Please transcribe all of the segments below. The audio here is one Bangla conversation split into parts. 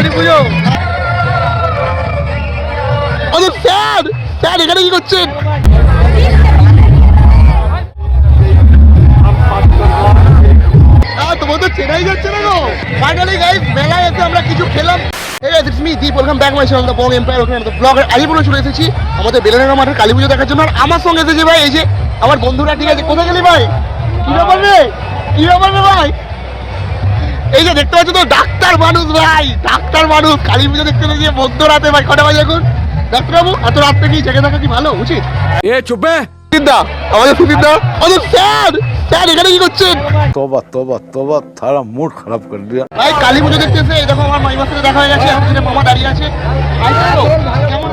কালী পুজো স্যার স্যার এখানে কি করছেন? আহ, তোমার তো চেনাই যাচ্ছে না গো। ফাইনালি গাইস মেলায় এসে আমরা কিছু খেলাম। এসেছি। আমাদের বেলেনাগা মাঠের কালী পুজো দেখার জন্য। আর আমার সঙ্গে এসেছে ভাই এই যে আমার বন্ধুরা ঠিক আছে কোথায় গেলি ভাই? কি ব্যাপার রে? কি ব্যাপার রে ভাই? এই যে দেখতে পাচ্ছ তো ডাক্তার মানুষ ভাই ডাক্তার মানুষ। কালী পুজো দেখতে পাচ্ছি মধ্য রাতে ভাই কটা বাজে এখন? ডাক্তারবাবু এত রাত্রে কি জেগে থাকা কি ভালো উচিত? এ চুপে। দা আমাদের সুদীপ দা আমাদের স্যার স্যার এখানে কি করছেন? তোবা তোবা তোবা তারা মুড খারাপ করে দিয়া ভাই কালী পুজো দেখতেছে এই দেখো আমার মাইমার সাথে দেখা হয়ে গেছে আমার মামা দাঁড়িয়ে আছে।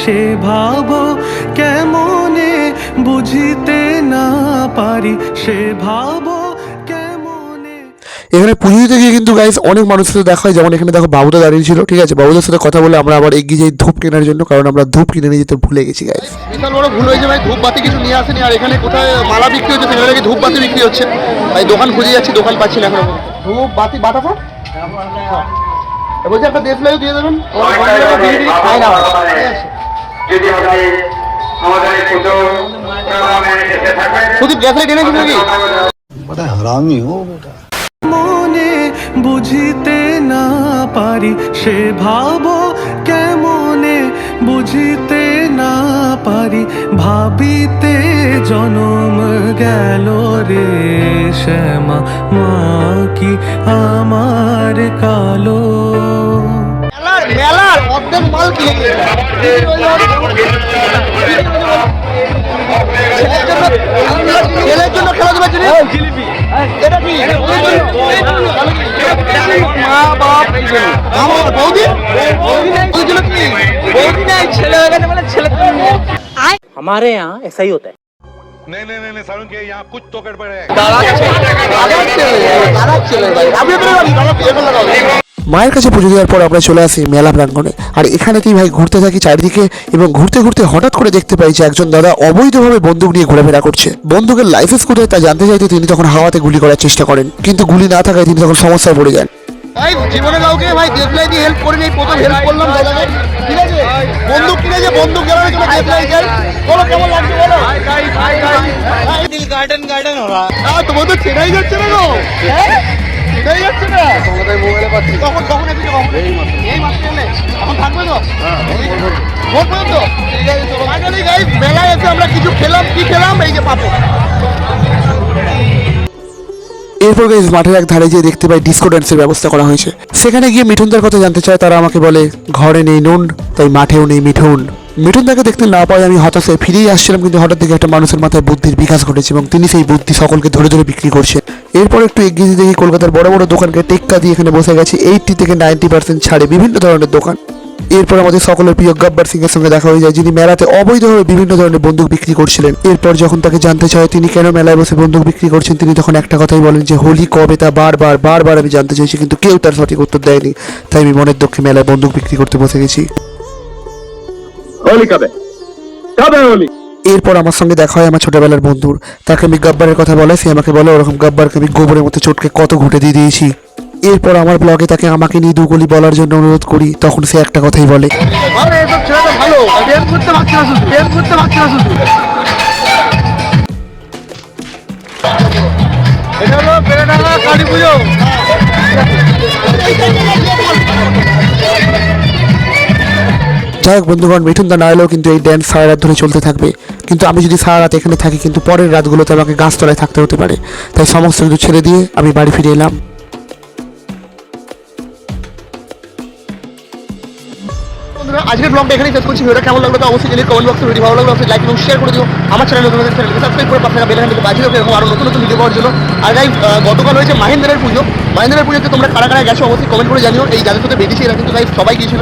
সে ভাব কেমনে বুঝিতে না পারি সে ভাব কেমনে এখানে পুজো দিতে গিয়ে কিন্তু গাইস অনেক মানুষের সাথে দেখা হয় যেমন এখানে দেখো বাবুদা দাঁড়িয়ে ছিল ঠিক আছে বাবুদের সাথে কথা বলে আমরা আবার এগিয়ে যাই ধূপ কেনার জন্য কারণ আমরা ধূপ কিনে নিয়ে যেতে ভুলে গেছি গাইস বিশাল বড় ভুল হয়েছে ভাই ধূপ বাতি কিছু নিয়ে আসেনি আর এখানে কোথায় মালা বিক্রি হচ্ছে সেখানে নাকি ধূপ বাতি বিক্রি হচ্ছে ভাই দোকান খুঁজে যাচ্ছি দোকান পাচ্ছি না এখন ধূপ বাতি বাটা বাতাসা বলছি একটা দেশ লাইও দিয়ে দেবেন যদি আপনি আমাদের নাকি বড় হারামি হো মনে বুঝিতে না পারি সে ভাব কেমনে? বুঝিতে না পারি ভাবিতে জনম গেল রে শ্যামা। মা কি আমার কালো মেলার অর্ধেক মাল কিনে নিয়েছে। ছেলের জন্য ছেলের জন্য খেলাধুলা জিনিস এটা কি মা বাপ আমার বৌদি বৌদির জন্য কি বৌদি নাই ছেলে হয়ে গেছে বলে ছেলে हमारे यहाँ ऐसा ही होता है नहीं नहीं नहीं सारुण के यहाँ कुछ तो गड़बड़ है মায়ের কাছে পুজো দেওয়ার পর আমরা চলে আসি মেলা প্রাঙ্গণে। আর এখানেতেই ভাই ঘুরতে থাকি চারিদিকে? এবং ঘুরতে ঘুরতে হঠাৎ করে দেখতে পাই যে একজন দাদা অবৈধভাবে বন্দুক নিয়ে ঘোরাফেরা করছে। বন্দুকের লাইসেন্স কোথায় তা জানতে চাইতে তিনি তখন হাওয়াতে গুলি করার চেষ্টা করেন। কিন্তু গুলি না থাকায় তিনি তখন সমস্যায় পড়ে যান। ভাই জীবনে কাউকে ভাই দেশলাই দিয়ে হেল্প করে প্রথম হেল্প করলাম দাদাকে। ঠিক আছে? বন্দুক কিনেছে বন্দুক জ্বালানোর জন্য দেশলাই যাই বলো কেমন লাগছে বলো? দিল গার্ডেন গার্ডেন হরা হ্যাঁ চেনাই যাচ্ছে না গো চেনাই যাচ্ছে কখন কখন এসেছ কখন? এই মাসে এই মাসে এলে। এখন থাকবে তো? পর্যন্ত ফাইনালি মেলায় এসে আমরা কিছু খেলাম কি খেলাম? এই যে পাপড়। এরপর গাইজ মাঠের এক ধারে গিয়ে দেখতে পাই ডিসকো ড্যান্সের ব্যবস্থা করা হয়েছে। সেখানে গিয়ে মিঠুনদার কথা জানতে চায় তারা আমাকে বলে ঘরে নেই নুন তাই মাঠেও নেই মিঠুন। মিঠুনদাকে দেখতে না পাই আমি হতাশে ফিরেই আসছিলাম কিন্তু হঠাৎ দেখে একটা মানুষের মাথায় বুদ্ধির বিকাশ ঘটেছে এবং তিনি সেই বুদ্ধি সকলকে ধরে ধরে বিক্রি করছেন। এরপর একটু এগিয়ে দেখি কলকাতার বড় বড় দোকানকে টেক্কা দিয়ে এখানে বসে গেছে এইটটি থেকে নাইনটি পার্সেন্ট ছাড়ে বিভিন্ন ধরনের দোকান। এরপর আমাদের সকলের প্রিয় গব্বর সিং এর সঙ্গে দেখা হয়ে যায়, যিনি মেলাতে অবৈধভাবে বিভিন্ন ধরনের বন্দুক বিক্রি করছিলেন। এরপর যখন তাকে জানতে চায় তিনি কেন মেলায় বসে বন্দুক বিক্রি করছেন, তিনি তখন একটা কথাই বলেন যে, হোলি কবে তা বারবার বারবার আমি জানতে চাইছি, কিন্তু কেউ তার সঠিক উত্তর দেয়নি। তাই আমি মনের দক্ষে মেলায় বন্দুক বিক্রি করতে বসে গেছি। হোলি কবে? কবে হোলি? এরপর আমার সঙ্গে দেখা হয় আমার ছোটবেলার বন্ধুর। তাকে আমি গাব্বারের কথা বলে সে আমাকে বলে, ওরকম গাব্বারকে আমি গোবরের মতো চটকে কত ঘুটে দিয়ে দিয়েছি। এরপর আমার ব্লগে তাকে আমাকে নিয়ে দুগুলি বলার জন্য অনুরোধ করি, তখন সে একটা কথাই বলে। কালী পুজো। যাই হোক বন্ধুগণ মিঠুন দা না এলেও কিন্তু এই ড্যান্স সারা রাত ধরে চলতে থাকবে। কিন্তু আমি যদি সারা রাত এখানে থাকি, কিন্তু পরের রাতগুলোতে আমাকে গাছতলায় থাকতে হতে পারে। তাই সমস্ত কিছু ছেড়ে দিয়ে আমি বাড়ি ফিরে এলাম। আজকের ব্লগটা এখানেই শেষ করছি। ভিডিওটা কেমন লাগল তো অবশ্যই যদি কমেন্ট বক্সে ভিডিও ভালো লাগল, অবশ্যই লাইক এবং শেয়ার করে দিও। আমার চ্যানেল নতুন চ্যানেলকে সাবস্ক্রাইব করে পাশে বেল আইকনটি বাজিয়ে দেবো এবং আরও নতুন নতুন ভিডিও পাওয়ার জন্য। আর গাই গতকাল হয়েছে মাহেন্দ্রের পুজো। মাহেন্দ্রের পুজোতে তোমরা কারা কারা গেছো অবশ্যই কমেন্ট করে জানিও। এই যাদের সাথে বেরিয়েছি এরা কিন্তু গাই সবাই গিয়েছিল।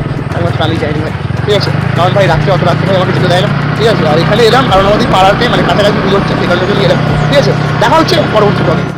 আমি যাইনি ভাই। ঠিক আছে? কারণ ভাই, রাত্রে অত রাত্রে আমাকে যেতে দেয় না। ঠিক আছে? আর এখানে এলাম, কারণ আমাদের পাড়াতে মানে কাছাকাছি পুজো হচ্ছে সেখানে জন্য এলাম। ঠিক আছে? দেখা হচ্ছে পরবর্তী ব্লগে